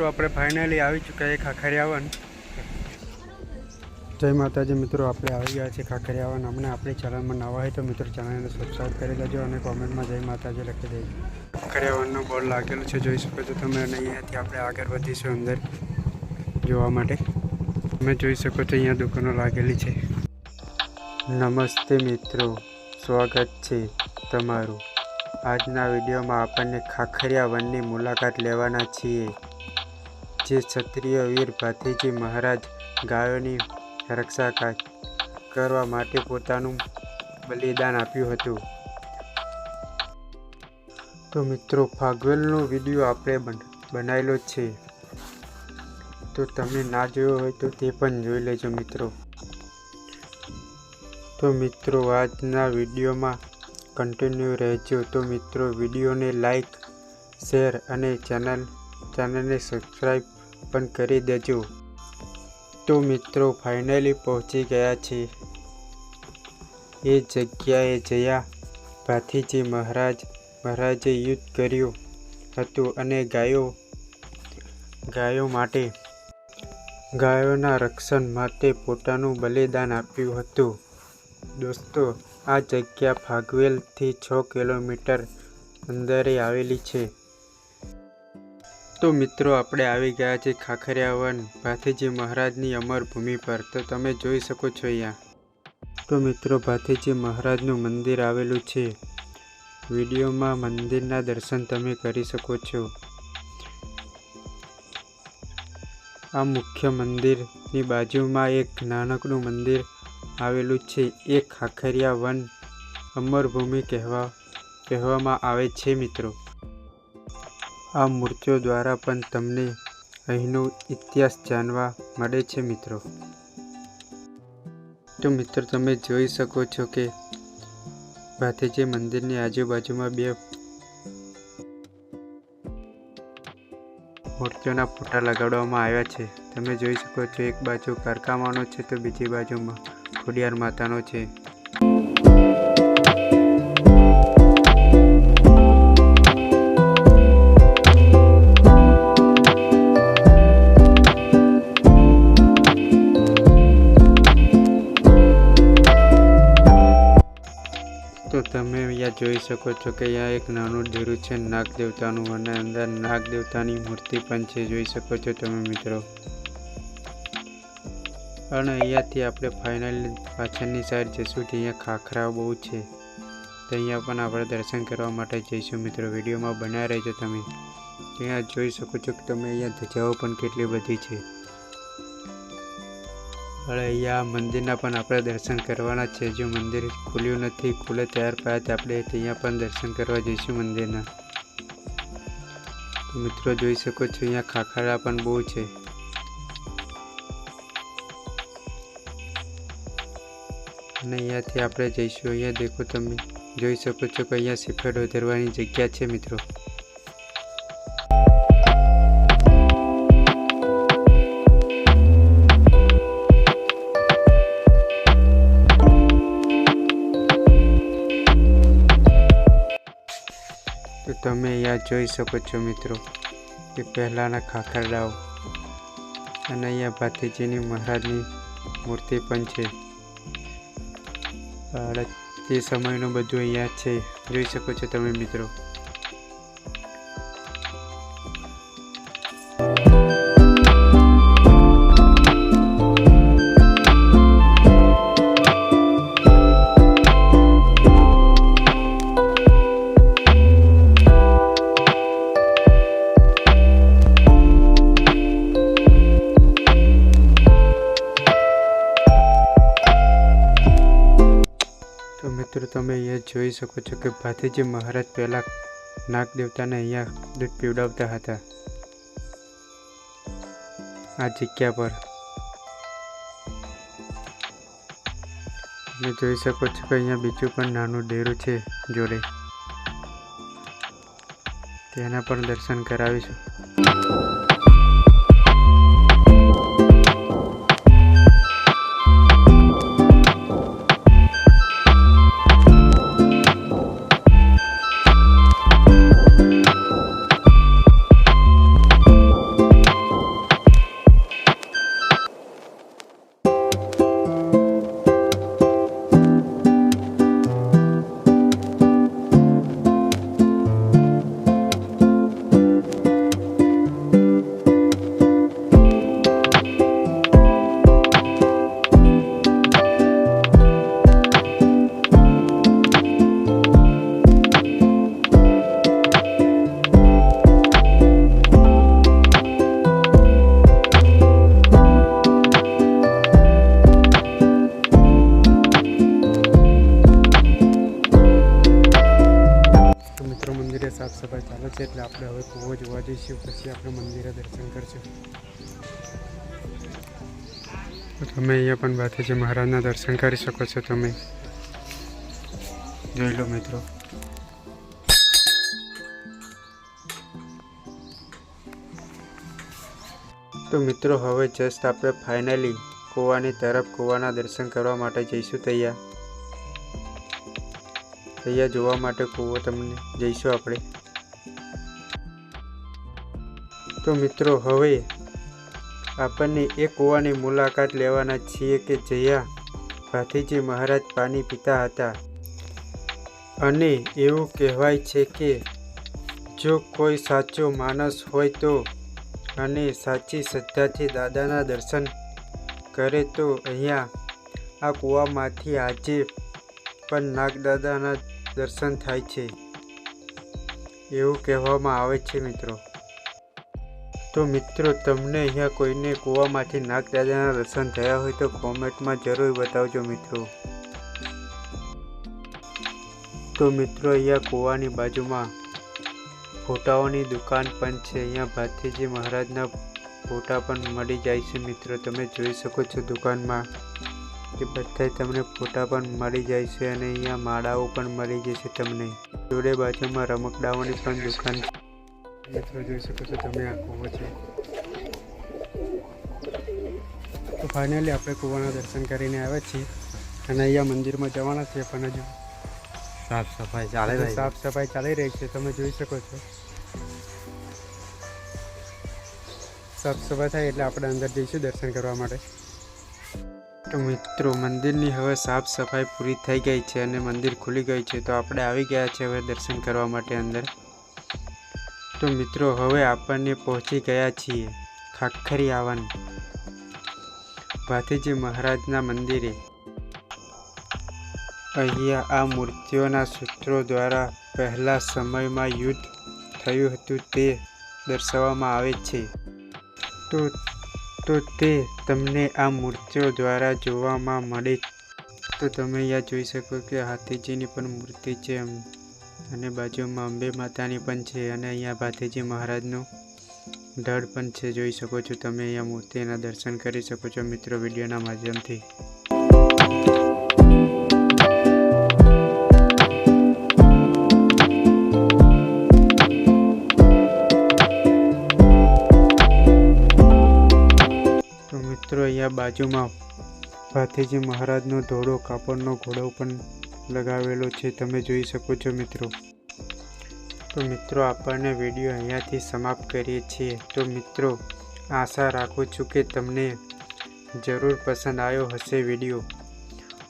મિત્રો, આપણે ફાઇનલી આવી ચૂક્યા છીએ ખાખરિયાવન. જય માતાજી મિત્રો, આપણે આવી ગયા છે ખાખરિયાવન. હમણાં આપણી ચેનલમાં નવા હોય તો મિત્રો ચેનલને સબસ્ક્રાઈબ કરી દેજો અને કોમેન્ટમાં જય માતાજી લખી દેજો. ખાખરિયાવનનો બોર્ડ લાગેલો છે, જોઈ શકો છો તમે, અને અહીંયાથી આપણે આગળ વધીશું અંદર જોવા માટે. તમે જોઈ શકો છો અહીંયા દુકાનો લાગેલી છે. નમસ્તે મિત્રો, સ્વાગત છે તમારું. આજના વિડીયોમાં આપણને ખાખરિયા વનની મુલાકાત લેવાના છીએ. જે ક્ષત્રિય વીર ભાતીજી મહારાજ ગાયોની રક્ષા કરવા માટે પોતાનું બલિદાન આપ્યું હતું. તો મિત્રો, ફાગવેલનો વીડિયો આપણે બન- બનાવેલો છે. તો તમે ના જોયો હોય તો તે પણ જોઈ લેજો મિત્રો. તો મિત્રો, આજના વિડીયોમાં કન્ટિન્યુ રહેજો. તો મિત્રો, વિડીયોને લાઈક શેર અને ચેનલ ચેનલને સબસ્ક્રાઈબ પણ કરી દેજો. તો મિત્રો ફાઇનલી પહોંચી ગયા છે એ જગ્યાએ જયા ભાથીજી મહારાજ, મહારાજે યુદ્ધ કર્યું હતું અને ગાયો ગાયો માટે, ગાયોના રક્ષણ માટે પોતાનું બલિદાન આપ્યું હતું. દોસ્તો, આ જગ્યા ફાગવેલથી છ કિલોમીટર અંદરે આવેલી છે. તો મિત્રો, આપણે આવી ગયા છે ખાખરિયાવન ભાથીજી મહારાજની અમર ભૂમિ પર. તો તમે જોઈ શકો છો અહીંયા. તો મિત્રો, ભાથીજી મહારાજનું મંદિર આવેલું છે. વિડીયોમાં મંદિરના દર્શન તમે કરી શકો છો. આ મુખ્ય મંદિરની બાજુમાં એક નાનકડું મંદિર આવેલું છે. એ ખાખરિયા વન અમરભૂમિ કહેવા કહેવામાં આવે છે, મિત્રો. આ મૂર્તિઓ દ્વારા પણ તમને અહીંનો ઇતિહાસ જાણવા મળે છે મિત્રો. તો મિત્રો, તમે જોઈ શકો છો કે ભાથેજી મંદિરની આજુબાજુમાં બે મૂર્તિઓના ફોટા લગાડવામાં આવ્યા છે. તમે જોઈ શકો છો, એક બાજુ કરકામાનો છે તો બીજી બાજુમાં ખોડિયાર માતાનો છે. જોઈ શકો છો કે અહીંયા એક નાનું ઢેરું છે નાગ દેવતાનું અને અંદર નાગ દેવતાની મૂર્તિ પણ છે, જોઈ શકો છો તમે મિત્રો. અને અહીંયાથી આપણે ફાઇનલ પાછળની સાઈડ જઈશું તો અહીંયા ખાખરા બહુ છે. તો અહીંયા પણ આપણે દર્શન કરવા માટે જઈશું મિત્રો. વિડીયોમાં બનાવી રહેજો તમે. અહીંયા જોઈ શકો છો કે તમે અહીંયા ધજાઓ પણ કેટલી બધી છે. અહીંયા મંદિરના પણ આપણે દર્શન કરવાના છે. જો મંદિર ખુલ્યું નથી, ખુલે ત્યાર બાદ આપણે ત્યાં પણ દર્શન કરવા જઈશું મંદિરના. મિત્રો જોઈ શકો છો, અહીંયા ખાખરા પણ બહુ છે. અને અહીંયાથી આપણે જઈશું. અહીંયા દેખો તમે, જોઈ શકો છો કે અહીંયા સિફેડ વધારવાની જગ્યા છે મિત્રો. તમે અહીંયા જોઈ શકો છો મિત્રો કે પહેલાંના ખાખરડાઓ અને અહીંયા ભાતીજીની મહારાજની મૂર્તિ પણ છે. તે સમયનું બધું અહીંયા છે. જોઈ શકો છો તમે મિત્રો. મિત્રો, તમે અહીંયા જોઈ શકો છો કે ભાથીજી મહારાજ પહેલાં નાગ દેવતાને અહીંયા દૂધ પીવડાવતા હતા. આ જગ્યા પર. તમે જોઈ શકો છો કે અહીંયા બીજું પણ નાનું ડેરું છે જોડે. તેના પણ દર્શન કરાવીશું. હવે કૂવો જોવા જઈશું, પછી આપણે મંદિરે દર્શન કરશું. તમે અહીંયા પણ ભાથીજી મહારાજના દર્શન કરી શકો છો તમે. જોઈ લો મિત્રો. તો મિત્રો, હવે જસ્ટ આપણે ફાઇનલી કૂવાની તરફ કૂવાના દર્શન કરવા માટે જઈશું તૈયાર તૈયાર જોવા માટે કૂવો તમને જઈશું આપણે. તો મિત્રો, હવે આપણને એ કૂવાની મુલાકાત લેવાના છીએ કે જયા ભાથીજી મહારાજ પાણી પીતા હતા. અને એવું કહેવાય છે કે જો કોઈ સાચો માણસ હોય તો અને સાચી શ્રદ્ધાથી દાદાના દર્શન કરે તો અહીંયા આ કૂવામાંથી આજે પણ નાગદાદાના દર્શન થાય છે. એવું કહેવામાં આવે છે મિત્રો. તો મિત્રો, તમને અહીંયા કોઈને કૂવામાંથી નાગદાદાના દર્શન થયા હોય તો કોમેન્ટમાં જરૂર બતાવજો મિત્રો. તો મિત્રો, અહીંયા કૂવાની બાજુમાં ફોટાઓની દુકાન પણ છે. અહીંયા ભાતીજી મહારાજના ફોટા પણ મળી જાય છે મિત્રો. તમે જોઈ શકો છો દુકાનમાં કે બધાય તમને ફોટા પણ મળી જાય છે અને અહીંયા માળાઓ પણ મળી જશે તમને. જોડે બાજુમાં રમકડાઓની પણ દુકાન છે. મિત્રો જોઈ શકો છો તમે આ કૂવો છે. તો ફાઇનલી આપણે કૂવાના દર્શન કરીને આવ્યા છીએ અને અહીંયા મંદિરમાં જવાના છીએ પણ હજુ સાફ સફાઈ ચાલે સાફ સફાઈ ચાલી રહી છે. તમે જોઈ શકો છો. સાફ સફાઈ થાય એટલે આપણે અંદર જઈશું દર્શન કરવા માટે. તો મિત્રો મંદિરની હવે સાફ સફાઈ પૂરી થઈ ગઈ છે અને મંદિર ખુલી ગઈ છે. તો આપણે આવી ગયા છે હવે દર્શન કરવા માટે અંદર. તો મિત્રો, હવે આપણને પહોંચી ગયા છીએ ખાખરી આવન. ભાથીજી મહારાજના મંદિરે. અહીંયા આ મૂર્તિઓના સૂત્રો દ્વારા પહેલા સમયમાં યુદ્ધ થયું હતું તે દર્શાવવામાં આવે છે. તો તો તે તમને આ મૂર્તિઓ દ્વારા જોવામાં મળે. તો તમે અહીંયા જોઈ શકો કે હાથીજીની પણ મૂર્તિ છે એમ. અને બાજુમાં અંબે માતાની પણ છે અને અહીંયા ભાથીજી મહારાજનું ઢળ પણ છે. જોઈ શકો છો તમે અહીંયા મૂર્તિના દર્શન કરી શકો છો મિત્રો વિડીયોના માધ્યમથી. મિત્રો અહીંયા બાજુમાં ભાથીજી મહારાજનો ધોળો કાપડનો ઘોડો પણ લગાવેલો છે, તમે જોઈ શકો છો મિત્રો. તો મિત્રો, આપણને વીડિયો અહીંયાથી સમાપ્ત કરીએ છીએ. તો મિત્રો, આશા રાખું છું કે તમને જરૂર પસંદ આવ્યો હશે વીડિયો.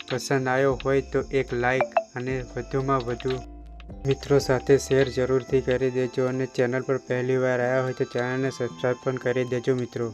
પસંદ આવ્યો હોય તો એક લાઈક અને વધુમાં વધુ મિત્રો સાથે શેર જરૂરથી કરી દેજો અને ચેનલ પર પહેલી વાર આવ્યા હોય તો ચેનલને સબસ્ક્રાઈબ પણ કરી દેજો મિત્રો.